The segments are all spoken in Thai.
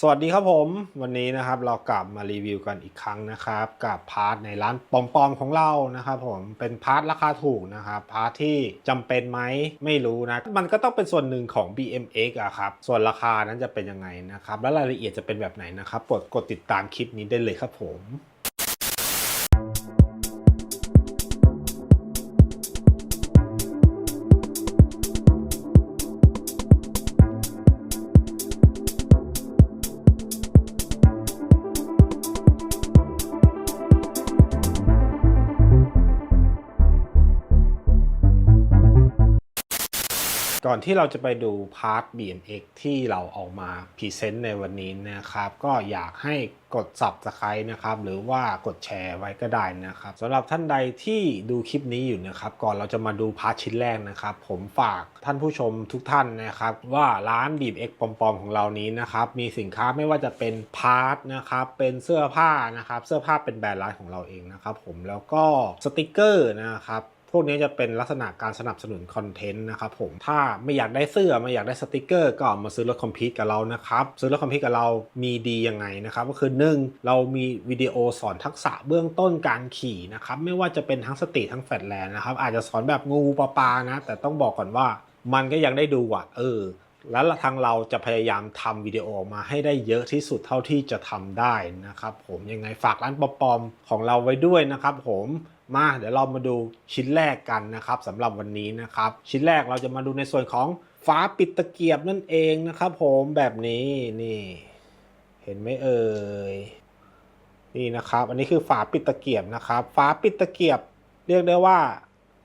สวัสดีครับผมวันนี้นะครับเรากลับมารีวิวกันอีกครั้งนะครับ กับพาร์ทในร้านปอมๆของเรานะครับผมเป็นพาร์ทราคาถูกนะครับพาร์ทที่จำเป็นไหมไม่รู้นะมันก็ต้องเป็นส่วนหนึ่งของ BMX อะครับส่วนราคานั้นจะเป็นยังไงนะครับ และรายละเอียดจะเป็นแบบไหนนะครับกดกดติดตามคลิปนี้ได้เลยครับผม ก่อนที่เราจะไปดูพาร์ท BMX ที่เราเออกมาพรีเซนต์ในวันนี้นะครับ ก็อยากให้กด subscribe นะครับ หรือว่ากดแชร์ไว้ก็ได้นะครับสำหรับท่านใดที่ดูคลิปนี้อยู่นะครับ ก่อนเราจะมาดูพาร์ทชิ้นแรกนะครับ ผมฝากท่านผู้ชมทุกท่านนะครับ ว่าร้าน BMX ปลอมๆของเรานี้นะครับมีสินค้าไม่ว่าจะเป็นพาร์ทนะครับเป็นเสื้อผ้านะครับเสื้อผ้าเป็นแบรนด์ร้านของเราเองนะครับผมแล้วก็สติกเกอร์นะครับ พวกนี้จะเป็นลักษณะการสนับสนุนคอนเทนต์นะครับผมถ้าไม่อยากได้เสื้อไม่อยากได้สติกเกอร์ก็มาซื้อรถคอมพิวต์กับเรานะครับซื้อรถคอมพิวต์กับเรามีดียังไงนะครับก็คือหนึ่งเรามีวิดีโอสอนทักษะเบื้องต้นการขี่นะครับไม่ว่าจะเป็นทั้งสตรีททั้งแฟลแลนนะครับอาจจะสอนแบบงูปลาปลานะ แต่ต้องบอกก่อนว่ามันก็ยังได้ดูอะเออแล้วทางเราจะพยายามทำวิดีโอออกมาให้ได้เยอะที่สุดเท่าที่จะทำได้นะครับผมยังไงฝากร้านปอมๆของเราไว้ด้วยนะครับผม มาเดี๋ยวเรามาดูชิ้นแรกกันนะครับสำหรับวันนี้นะครับ ชิ้นแรกเราจะมาดูในส่วนของฝาปิดตะเกียบนั่นเองนะครับ ผมแบบนี้นี่ เห็นไหมเอ่ยนี่นะครับ อันนี้คือฝาปิดตะเกียบนะครับ ฝาปิดตะเกียบเรียกได้ว่า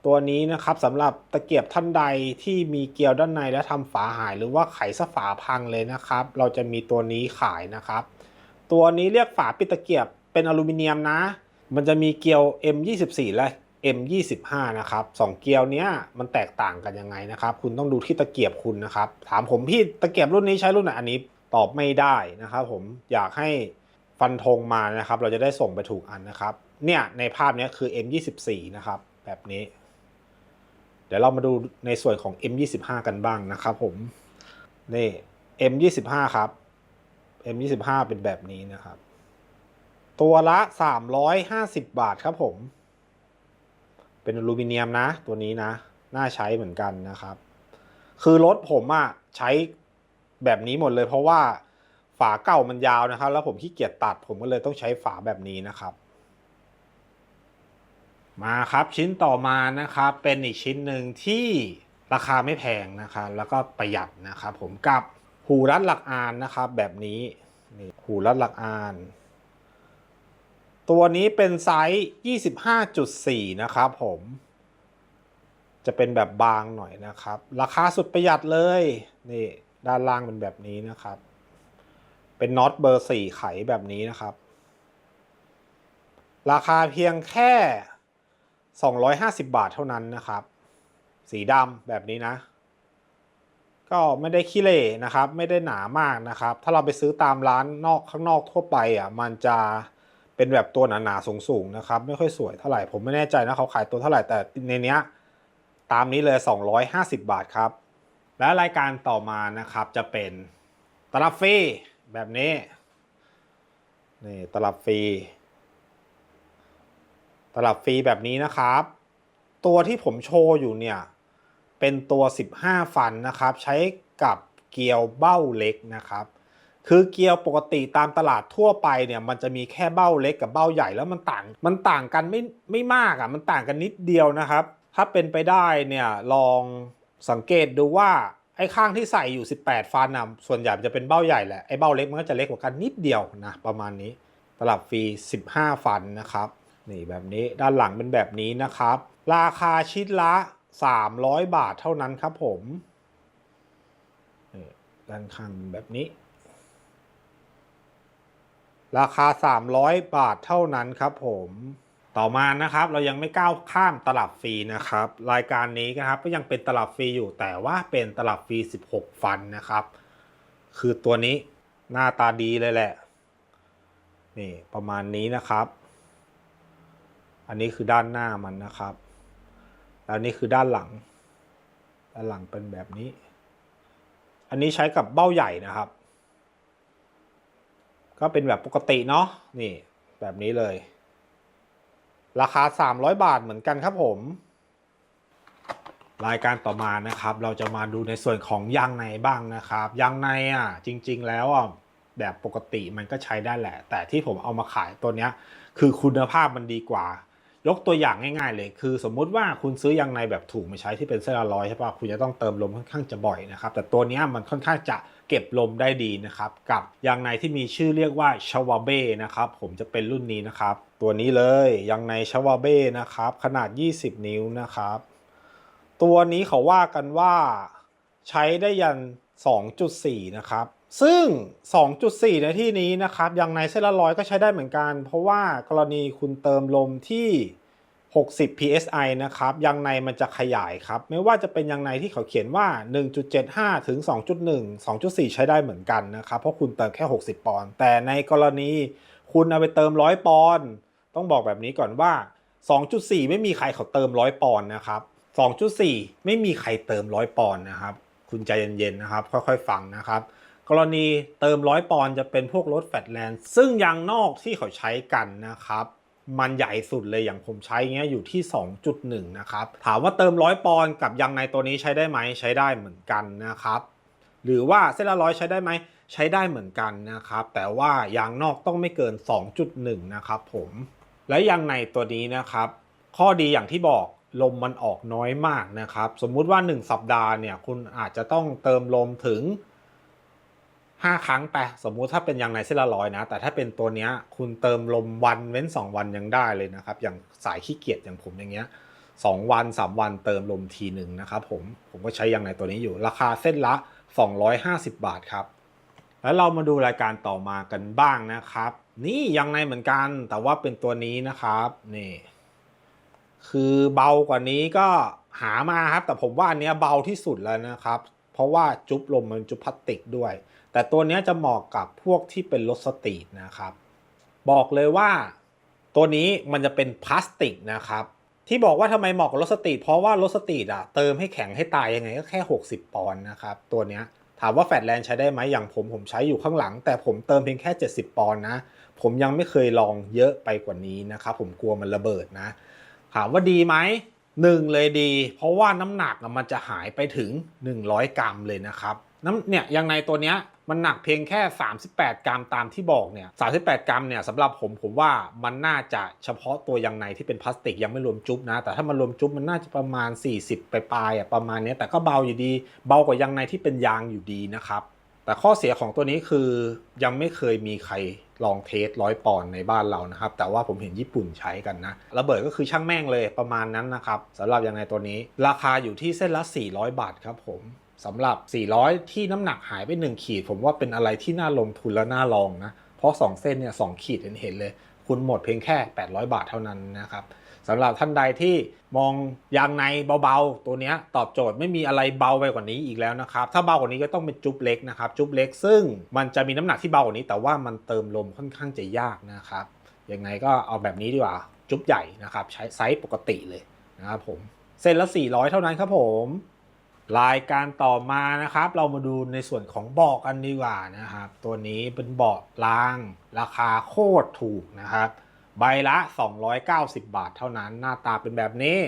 ตัวนี้นะครับสำหรับตะเกียบท่านใดที่มีเกลียวด้านในและทำฝาหายหรือว่าไขสฝาพังเลยนะครับ เราจะมีตัวนี้ขายนะครับ ตัวนี้เรียกฝาปิดตะเกียบเป็นอลูมิเนียมนะ มันจะมีเกลียว M24 และ M25 นะครับสองเกลียวเนี้ยมันแตกต่างกันยังไงนะครับ คุณต้องดูที่ตะเกียบคุณนะครับ ถามผมพี่ตะเกียบรุ่นนี้ใช้รุ่นไหนอันนี้ตอบไม่ได้นะครับ ผมอยากให้ฟันธงมานะครับ เราจะได้ส่งไปถูกอันนะครับ เนี่ยในภาพนี้คือ M24 นะครับ แบบนี้ เดี๋ยวเรามาดูในส่วนของ M25 กันบ้างนะครับ ผมนี่ M25 ครับ M25 เป็นแบบนี้นะครับ ตัวละ 350 บาทครับผม เป็นอลูมิเนียมนะ ตัวนี้นะ น่าใช้เหมือนกันนะครับ คือรถผมอะใช้แบบนี้หมดเลย เพราะว่าฝาเก่ามันยาวนะครับ แล้วผมขี้เกียจตัดผมก็เลยต้องใช้ฝาแบบนี้นะครับ มาครับชิ้นต่อมานะครับ เป็นอีกชิ้นหนึ่งที่ราคาไม่แพงนะครับ แล้วก็ประหยัดนะครับผมกับหูรัดหลักอานนะครับ แบบนี้นี่หูรัดหลักอาน ตัวนี้เป็นไซส์ 25.4 นะครับผม จะเป็นแบบบางหน่อยนะครับ ราคาสุดประหยัดเลย นี่ ด้านล่างเป็นแบบนี้นะครับ เป็นน็อตเบอร์ 4 ไขแบบนี้นะครับ ราคาเพียงแค่ 250 บาทเท่านั้นนะครับ สีดำแบบนี้นะก็ไม่ได้ขี้เละนะครับ ไม่ได้หนามากนะครับ ถ้าเราไปซื้อตามร้านนอกข้างนอกทั่วไปอะมันจะ เป็นแบบตัวหนาๆสูงๆนะครับ ไม่ค่อยสวยเท่าไหร่ ผมไม่แน่ใจนะเขาขายตัวเท่าไหร่แต่ในเนี้ยตามนี้เลย 250 บาทครับ และรายการต่อมานะครับจะเป็นตลับฟรีแบบนี้นี่ตลับฟรีตลับฟรีแบบนี้นะครับ ตัวที่ผมโชว์อยู่เนี่ยเป็นตัว 15 ฟันนะครับ ใช้กับเกลียวเบ้าเล็กนะครับ คือเกลียวปกติตามตลาดทั่วไปเนี่ยมันจะมีแค่เบ้าเล็กกับเบ้าใหญ่แล้วมันต่าง มันต่างกันไม่ไม่มากอะ่ะมันต่างกันนิดเดียวนะครับ ถ้าเป็นไปได้เนี่ยลองสังเกตดูว่าไอ้ข้างที่ใส่อยู่ 18 ฟันอะส่วนใหญ่จะเป็นเบ้าใหญ่แหละไอ้เบ้าเล็กมันก็จะเล็กกว่ากันนิดเดียวนะประมาณนี้ตลับฟรี 15 ฟันนะครับนี่แบบนี้ด้านหลังเป็นแบบนี้นะครับ ราคาชิ้นละ 300 บาทเท่านั้นครับผมด้านข้างแบบนี้ ราคา 300 บาทเท่านั้นครับผมต่อมานะครับเรายังไม่ก้าวข้ามตลับฟรีนะครับ รายการนี้นะครับก็ยังเป็นตลับฟรีอยู่แต่ว่าเป็นตลับฟรี 16 ฟันนะครับ คือตัวนี้หน้าตาดีเลยแหละนี่ประมาณนี้นะครับ อันนี้คือด้านหน้ามันนะครับแล้วนี่คือด้านหลังด้านหลังเป็นแบบนี้ อันนี้ใช้กับเบ้าใหญ่นะครับ ก็เป็นแบบปกติเนาะนี่แบบนี้เลย ราคา 300 บาทเหมือนกันครับผม รายการต่อมานะครับ เราจะมาดูในส่วนของยางในบ้างนะครับยางในอะจริง ๆ แล้วอะแบบปกติมันก็ใช้ได้แหละ แต่ที่ผมเอามาขายตัวเนี้ยคือคุณภาพมันดีกว่า ยกตัวอย่างง่ายๆเลย คือสมมุติว่าคุณซื้อยางในแบบถูกมาใช้ที่เป็นเส้นละร้อยใช่ปะคุณจะต้องเติมลมค่อนข้างจะบ่อยนะครับ แต่ตัวนี้มันค่อนข้างจะเก็บลมได้ดีนะครับ กับยางในที่มีชื่อเรียกว่าชาวาเบ้นะครับ ผมจะเป็นรุ่นนี้นะครับ ตัวนี้เลยยางในชาวาเบ้นะครับ ขนาด 20 นิ้วนะครับ ตัวนี้เขาว่ากันว่าใช้ได้ยัน 2.4 นะครับ ซึ่ง 2.4 ในที่นี้นะครับยางในเส้นละร้อยก็ใช้ได้เหมือนกัน เพราะว่ากรณีคุณเติมลมที่ 60 psi นะครับยางในมันจะขยายครับ ไม่ว่าจะเป็นยางในที่เขาเขียนว่า 1.75 ถึง 2.1 2.4 ใช้ได้เหมือนกันนะครับ เพราะคุณเติมแค่ 60 ปอนด์ แต่ในกรณีคุณเอาไปเติม 100 ปอนด์ต้องบอกแบบนี้ก่อนว่า 2.4 ไม่มีใครเขาเติม 100 ปอนด์นะครับ 2.4 ไม่มีใครเติม 100 ปอนด์นะครับ คุณใจเย็นๆนะครับ ค่อยๆ ฟังนะครับ กรณีเติม100ปอนจะเป็นพวกรถแฟลตแลนด์ซึ่งยางนอกที่เขาใช้กันนะครับ มันใหญ่สุดเลยอย่างผมใช้เงี้ยอยู่ที่ 2.1 นะครับ ถามว่าเติม100ปอนกับยางในตัวนี้ใช้ได้ไหมใช้ได้เหมือนกันนะครับ หรือว่าเส้นละร้อยใช้ได้ไหมใช้ได้เหมือนกันนะครับ แต่ว่ายางนอกต้องไม่เกิน 2.1 นะครับผมและยางในตัวนี้นะครับ ข้อดีอย่างที่บอกลมมันออกน้อยมากนะครับ สมมุติว่า 1 สัปดาห์เนี่ยคุณอาจจะต้องเติมลมถึง 5 ครั้งไป สมมุติถ้าเป็นยางในเส้นละร้อยนะ แต่ถ้าเป็นตัวเนี้ยคุณเติมลมวันเว้น 2 วันยังได้เลยนะครับ อย่างสายขี้เกียจอย่างผมอย่างเงี้ย2วัน 3 วันเติมลมทีหนึ่งนะครับผมผมก็ใช้ยางในตัวนี้อยู่ ราคาเส้นละ 250 บาทครับ แล้วเรามาดูรายการต่อมากันบ้างนะครับ นี่ยางในเหมือนกัน แต่ว่าเป็นตัวนี้นะครับนี่คือเบากว่านี้ก็หามาครับ แต่ผมว่าอันเนี้ยเบาที่สุดแล้วนะครับ เพราะว่าจุ๊บลมมันจุ๊บพลาสติกด้วย แต่ตัวนี้จะเหมาะกับพวกที่เป็นรถสตรีทนะครับ บอกเลยว่าตัวนี้มันจะเป็นพลาสติกนะครับ ที่บอกว่าทำไมเหมาะกับรถสตรีทเพราะว่ารถสตรีทอะเติมให้แข็งให้ตายยังไงก็แค่ 60 ปอนด์นะครับ ตัวนี้ถามว่าแฟลตแลนด์ใช้ได้ไหมอย่างผมผมใช้อยู่ข้างหลัง แต่ผมเติมเพียงแค่ 70 ปอนด์นะ ผมยังไม่เคยลองเยอะไปกว่านี้นะครับ ผมกลัวมันระเบิดนะ ถามว่าดีไหมหนึ่งเลยดี เพราะว่าน้ำหนักมันจะหายไปถึง 100 กรัมเลยนะครับน้ำเนี่ยยังในตัวเนี้ย มันหนักเพียงแค่ 38 กรัมตามที่บอกเนี่ย 38 กรัมเนี่ยสำหรับผมผมว่ามันน่าจะเฉพาะตัวยังในที่เป็นพลาสติกยังไม่รวมจุ๊บนะ แต่ถ้ามันรวมจุ๊บมันน่าจะประมาณ 40 ไปปลายอะประมาณเนี้ยแต่ก็เบาอยู่ดี เบากว่ายังในที่เป็นยางอยู่ดีนะครับแต่ข้อเสียของตัวนี้คือยังไม่เคยมีใครลองเทสร้อยปอนในบ้านเรานะครับ แต่ว่าผมเห็นญี่ปุ่นใช้กันนะระเบิดก็คือช่างแม่งเลยประมาณนั้นนะครับสำหรับยังไงตัวนี้ ราคาอยู่ที่เส้นละ 400 บาทครับผม สำหรับ 400 ที่น้ำหนักหายไป 1 ขีด ผมว่าเป็นอะไรที่น่าลงทุนและน่าลองนะ เพราะ 2 เส้นเนี่ยสขีดเห็นเห็นเลย คุณหมดเพียงแค่ 800 บาทเท่านั้นนะครับสำหรับท่านใดที่มองยางในเบาๆ ตัวเนี้ยตอบโจทย์ไม่มีอะไรเบาไปกว่านี้อีกแล้วนะครับ ถ้าเบากว่านี้ก็ต้องเป็นจุ๊บเล็กนะครับ จุ๊บเล็กซึ่งมันจะมีน้ำหนักที่เบากว่านี้ แต่ว่ามันเติมลมค่อนข้างจะยากนะครับยังไงก็เอาแบบนี้ดีกว่าจุ๊บใหญ่นะครับ ใช้ไซส์ปกติเลยนะครับผมเส้นละ 400 เท่านั้นครับผม รายการต่อมานะครับ เรามาดูในส่วนของเบาะกันดีกว่านะครับ ตัวนี้เป็นเบาะราง ราคาโคตรถูกนะครับ ใบละ 290 บาทเท่านั้นหน้าตาเป็นแบบนี้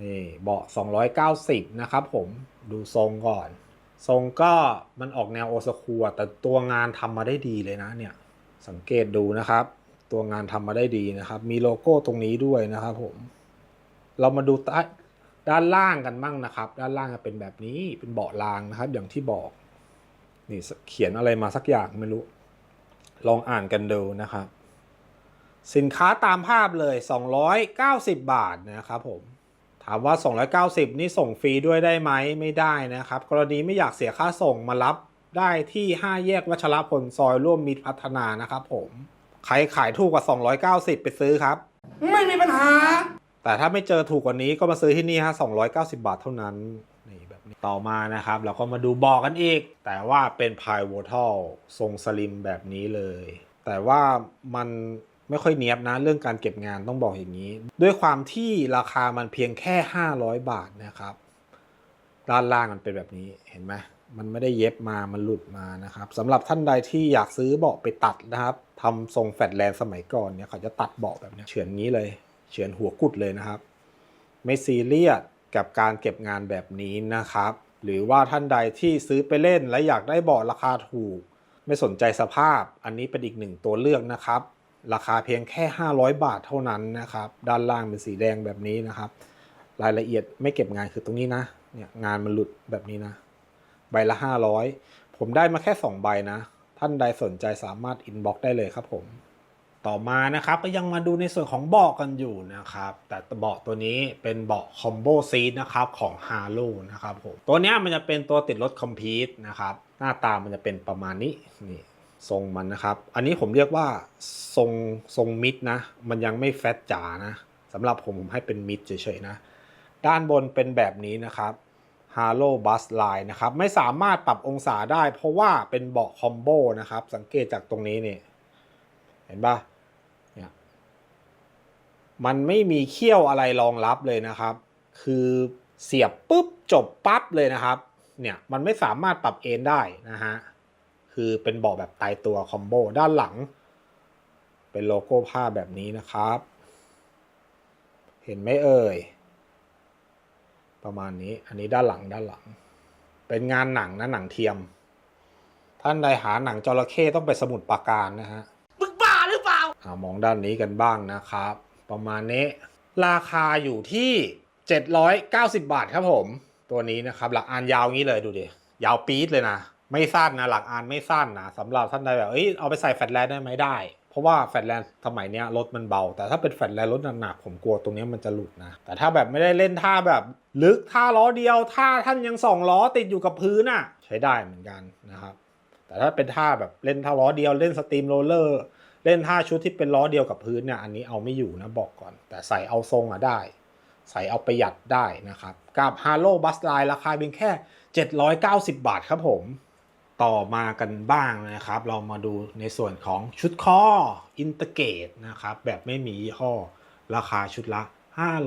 นี่เบาะ290 นะครับผมดูทรงก่อน ทรงก็มันออกแนวโอซาคัวแต่ตัวงานทำมาได้ดีเลยนะเนี่ยสังเกตดูนะครับ ตัวงานทำมาได้ดีนะครับ มีโลโก้ตรงนี้ด้วยนะครับผมเรามาดูใต้ ด้านล่างกันบ้างนะครับ ด้านล่างจะเป็นแบบนี้เป็นเบาะรางนะครับ อย่างที่บอกนี่เขียนอะไรมาสักอย่างไม่รู้ ลองอ่านกันดูนะครับ สินค้าตามภาพเลย 290 บาทนะครับผมถามว่า 290 นี่ส่งฟรีด้วยได้ไหมไม่ได้นะครับ กรณีไม่อยากเสียค่าส่งมารับได้ที่ 5 แยกวัชรพลซอยร่วมมิตรพัฒนานะครับผม ใครขายถูกกว่า 290 ไปซื้อครับ ไม่มีปัญหา แต่ถ้าไม่เจอถูกกว่านี้ก็มาซื้อที่นี่ฮะ290 บาทเท่านั้นนี่แบบนี้ต่อมานะครับ เราก็มาดูเบอกกันอีก แต่ว่าเป็นพาย w ว t ทัลทรงสลิมแบบนี้เลย แต่ว่ามันไม่ค่อยเนียบนะ เรื่องการเก็บงานต้องบอกอย่างนี้ ด้วยความที่ราคามันเพียงแค่ 500 บาทนะครับ ด้านล่างมันเป็นแบบนี้เห็นไหมมันไม่ได้เย็บมา มันหลุดมานะครับสำหรับท่านใดที่อยากซื้อเบาะไปตัดนะครับทำทรงแฟลตแลนด์สมัยก่อนเนี่ยเขาจะตัดเบาะแบบนี้เฉือนนี้เลย เฉือนหัวกุดเลยนะครับ ไม่ซีเรียสกับการเก็บงานแบบนี้นะครับ หรือว่าท่านใดที่ซื้อไปเล่นและอยากได้เบาะราคาถูก ไม่สนใจสภาพ อันนี้เป็นอีกหนึ่งตัวเลือกนะครับ ราคาเพียงแค่ 500 บาทเท่านั้นนะครับ ด้านล่างเป็นสีแดงแบบนี้นะครับ รายละเอียดไม่เก็บงานคือตรงนี้นะเนี่ยงานมันหลุดแบบนี้นะ ใบละ 500 ผมได้มาแค่ 2 ใบนะ ท่านใดสนใจสามารถอินบ็อกได้เลยครับผม ต่อมานะครับก็ยังมาดูในส่วนของเบาะกันอยู่นะครับ แต่เบาะตัวนี้เป็นเบาะคอมโบซีทนะครับของ h a r o นะครับผมตัวนี้มันจะเป็นตัวติดรถคอมพิวต์นะครับ หน้าตามันจะเป็นประมาณนี้นี่ทรงมันนะครับ อันนี้ผมเรียกว่าทรงทรงมิดนะ มันยังไม่แฟตจ๋านะสำหรับผมผมให้เป็นมิดเฉยๆนะ ด้านบนเป็นแบบนี้นะครับ h a r o Bus Line นะครับ ไม่สามารถปรับองศาได้ เพราะว่าเป็นเบาะคอมโบนะครับ สังเกตจากตรงนี้เนี่ย เห็นปะเนี่ยมันไม่มีเขี้ยวอะไรรองรับเลยนะครับ คือเสียบปุ๊บจบปั๊บเลยนะครับ เนี่ยมันไม่สามารถปรับเอนได้นะฮะ คือเป็นเบาะแบบตายตัวคอมโบด้านหลัง เป็นโลโก้ผ้าแบบนี้นะครับ เห็นไหมเอ่ย ประมาณนี้ อันนี้ด้านหลังด้านหลัง เป็นงานหนังนะหนังเทียม ท่านใดหาหนังจระเข้ต้องไปสมุดปราการนะฮะ มองด้านนี้กันบ้างนะครับ ประมาณนี้ ราคาอยู่ที่ 790 บาทครับผม ตัวนี้นะครับหลักอานยาวงี้เลยดูดิ ยาวปี๊ดเลยนะ ไม่สั้นนะหลักอานไม่สั้นนะสำหรับท่านใดแบบเอ้ยเอาไปใส่แฟลตแลนด์ได้ไหมได้ เพราะว่าแฟลตแลนด์สมัยเนี้ยรถมันเบา แต่ถ้าเป็นแฟลตแลนด์รถหนักๆผมกลัวตรงนี้มันจะหลุดนะ แต่ถ้าแบบไม่ได้เล่นท่าแบบลึกท่าล้อเดียวท่าท่านยังสองล้อติดอยู่กับพื้นอะ ใช้ได้เหมือนกันนะครับแต่ถ้าเป็นท่าแบบเล่นท่าล้อเดียวเล่นสตรีมโรลเลอร์ เล่นท่าชุดที่เป็นล้อเดียวกับพื้นเนี่ยอันนี้เอาไม่อยู่นะบอกก่อน แต่ใส่เอาทรงอะได้ ใส่เอาประหยัดได้นะครับ กับ h a r o Bus Line ราคาเพียงแค่ 790 บาทครับผมต่อมากันบ้างนะครับ เรามาดูในส่วนของชุดคออินเตอร์เกตนะครับ แบบไม่มียี่ห้อ ราคาชุดละ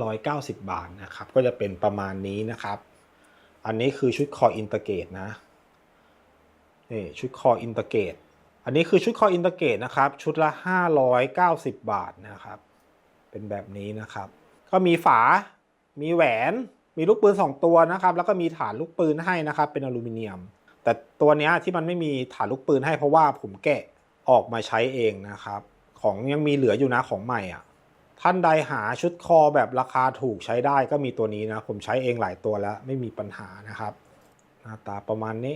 590 บาทนะครับ ก็จะเป็นประมาณนี้นะครับ อันนี้คือชุดคออินเตอร์เกตนะนี่ชุดคออินเตอร์เกต อันนี้คือชุดคออินเตอร์เกตนะครับ ชุดละ 590 บาทนะครับ เป็นแบบนี้นะครับ ก็มีฝา มีแหวน มีลูกปืน 2 ตัวนะครับ แล้วก็มีฐานลูกปืนให้นะครับ เป็นอลูมิเนียม แต่ตัวนี้ที่มันไม่มีฐานลูกปืนให้เพราะว่าผมแกะออกมาใช้เองนะครับ ของยังมีเหลืออยู่นะของใหม่อะ ท่านใดหาชุดคอแบบราคาถูกใช้ได้ก็มีตัวนี้นะ ผมใช้เองหลายตัวแล้วไม่มีปัญหานะครับ หน้าตาประมาณนี้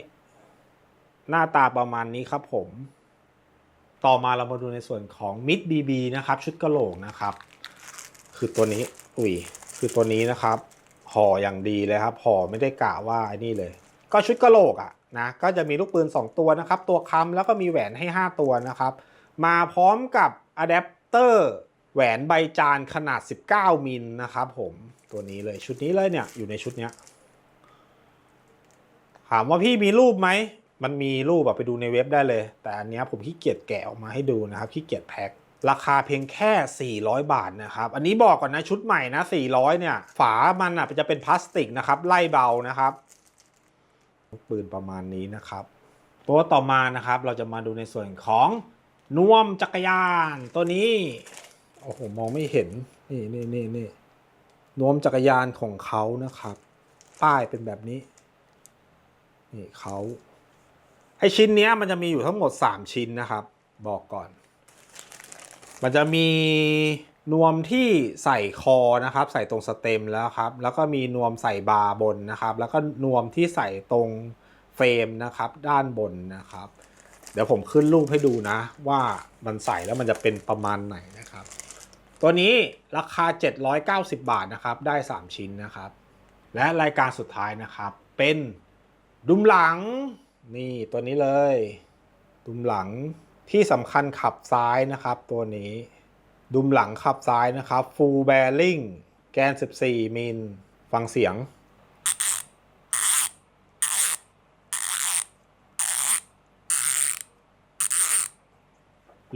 หน้าตาประมาณนี้ครับผม ต่อมาเรามาดูในส่วนของมิดบีบีนะครับ ชุดกระโหลกนะครับ คือตัวนี้ อุ้ย คือตัวนี้นะครับห่ออย่างดีเลยครับห่อไม่ได้กะว่าไอ้นี่เลย ก็ชุดกระโหลกอะนะก็จะมีลูกปืน 2 ตัวนะครับ ตัวค้ำแล้วก็มีแหวนให้ 5 ตัวนะครับ มาพร้อมกับอะแดปเตอร์แหวนใบจานขนาด 19 มิลนะครับผมตัวนี้เลยชุดนี้เลยเนี่ยอยู่ในชุดเนี้ยถามว่าพี่มีรูปไหม มันมีรูปแบบไปดูในเว็บได้เลย แต่อันนี้ผมขี้เกียจแกะออกมาให้ดูนะครับขี้เกียจแพ็คราคาเพียงแค่ 400 บาทนะครับ อันนี้บอกก่อนนะชุดใหม่นะ 400 เนี่ย ฝามันอะจะเป็นพลาสติกนะครับ ไล่เบานะครับ ปืนประมาณนี้นะครับ ตัวต่อมานะครับ เราจะมาดูในส่วนของนวมจักรยานตัวนี้ โอ้โห มองไม่เห็น นี่นี่นี่นี่นวมจักรยานของเขานะครับ ป้ายเป็นแบบนี้ นี่เขา ไอชิ้นเนี้ยมันจะมีอยู่ทั้งหมด 3 ชิ้นนะครับ บอกก่อน มันจะมีนวมที่ใส่คอนะครับ ใส่ตรงสเต็มแล้วครับ แล้วก็มีนวมใส่บาร์บนนะครับ แล้วก็นวมที่ใส่ตรงเฟรมนะครับ ด้านบนนะครับ เดี๋ยวผมขึ้นรูปให้ดูนะ ว่ามันใส่แล้วมันจะเป็นประมาณไหนนะครับ ตัวนี้ราคา 790 บาทนะครับ ได้ 3 ชิ้นนะครับ และรายการสุดท้ายนะครับ เป็นดุมหลัง นี่ตัวนี้เลยดุมหลังที่สำคัญขับซ้ายนะครับตัวนี้ ดุมหลังขับซ้ายนะครับ full bearing แกน 14 มิล ฟังเสียง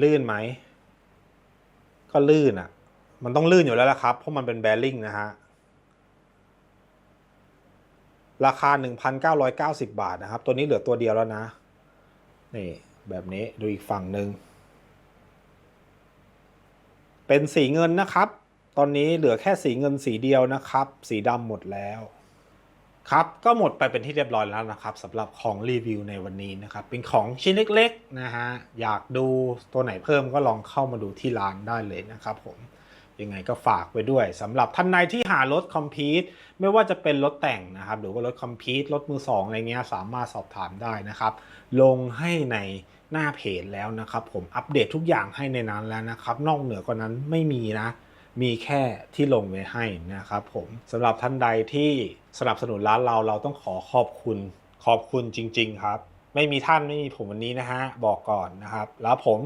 ลื่นไหม ก็ลื่นอะ่ะ มันต้องลื่นอยู่แล้วละครับ เพราะมันเป็นแบริ่งนะฮะ ราคา 1,990 บาทนะครับ ตัวนี้เหลือตัวเดียวแล้วนะ นี่ แบบนี้ดูอีกฝั่งหนึ่ง เป็นสีเงินนะครับ ตอนนี้เหลือแค่สีเงินสีเดียวนะครับ สีดำหมดแล้วครับ ก็หมดไปเป็นที่เรียบร้อยแล้วนะครับสำหรับของรีวิวในวันนี้นะครับ เป็นของชิ้นเล็กๆนะฮะ อยากดูตัวไหนเพิ่มก็ลองเข้ามาดูที่ร้านได้เลยนะครับผม ยังไงก็ฝากไว้ด้วยสำหรับท่านใดที่หารถคอมพิวต์ไม่ว่าจะเป็นรถแต่งนะครับ หรือว่ารถคอมพิวต์รถมือสองอะไรเงี้ยสามารถสอบถามได้นะครับ ลงให้ในหน้าเพจแล้วนะครับ ผมอัปเดตทุกอย่างให้ในนั้นแล้วนะครับ นอกเหนือกว่านั้นไม่มีนะ มีแค่ที่ลงไว้ให้นะครับ ผมสำหรับท่านใดที่สนับสนุนร้านเราเราต้องขอขอบคุณขอบคุณจริง ๆ ครับ ไม่มีท่านไม่มีผมวันนี้นะฮะบอกก่อนนะครับ แล้วผม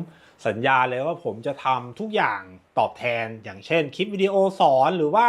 สัญญาเลยว่าผมจะทำทุกอย่างตอบแทน อย่างเช่น คลิปวิดีโอสอนหรือว่า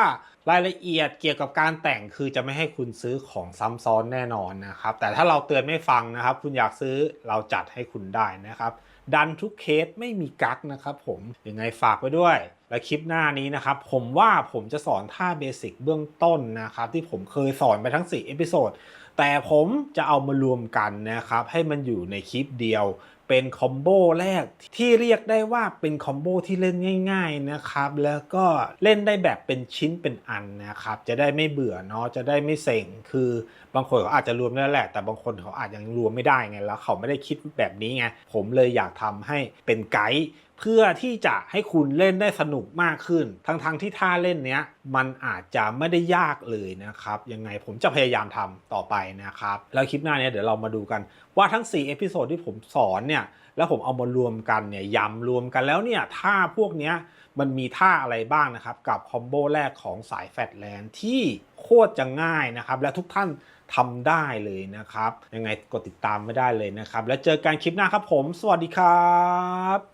รายละเอียดเกี่ยวกับการแต่งคือจะไม่ให้คุณซื้อของซ้ำซ้อนแน่นอนนะครับ แต่ถ้าเราเตือนไม่ฟังนะครับ คุณอยากซื้อเราจัดให้คุณได้นะครับ ดันทุกเคสไม่มีกั๊กนะครับผมยังไงฝากไว้ด้วย และคลิปหน้านี้นะครับ ผมว่าผมจะสอนท่าเบสิกเบื้องต้นนะครับ ที่ผมเคยสอนไปทั้ง4เอพิโซด แต่ผมจะเอามารวมกันนะครับ ให้มันอยู่ในคลิปเดียวเป็นคอมโบแรกที่เรียกได้ว่าเป็นคอมโบที่เล่นง่าย ๆนะครับ แล้วก็เล่นได้แบบเป็นชิ้นเป็นอันนะครับ จะได้ไม่เบื่อเนาะจะได้ไม่เซ็งคือบางคนเขาอาจจะรวมได้แหละ แต่บางคนเขาอาจยังรวมไม่ได้ไงแล้วเขาไม่ได้คิดแบบนี้ไงผมเลยอยากทำให้เป็นไกด์ พื่อที่จะให้คุณเล่นได้สนุกมากขึ้น ทั้งๆที่ท่าเล่นเนี้ยมันอาจจะไม่ได้ยากเลยนะครับ ยังไงผมจะพยายามทำต่อไปนะครับ แล้วคลิปหน้าเนี้ยเดี๋ยวเรามาดูกันว่าทั้ง4เอพิโซดที่ผมสอนเนี่ยแล้วผมเอามารวมกันเนี่ยยำรวมกันแล้วเนี่ยท่าพวกเนี้ยมันมีท่าอะไรบ้างนะครับ กับคอมโบแรกของสายแฟตแลนด์ที่โคตรจะง่ายนะครับ และทุกท่านทำได้เลยนะครับ ยังไงกดติดตามไม่ได้เลยนะครับ แล้วเจอกันคลิปหน้าครับผม สวัสดีครับ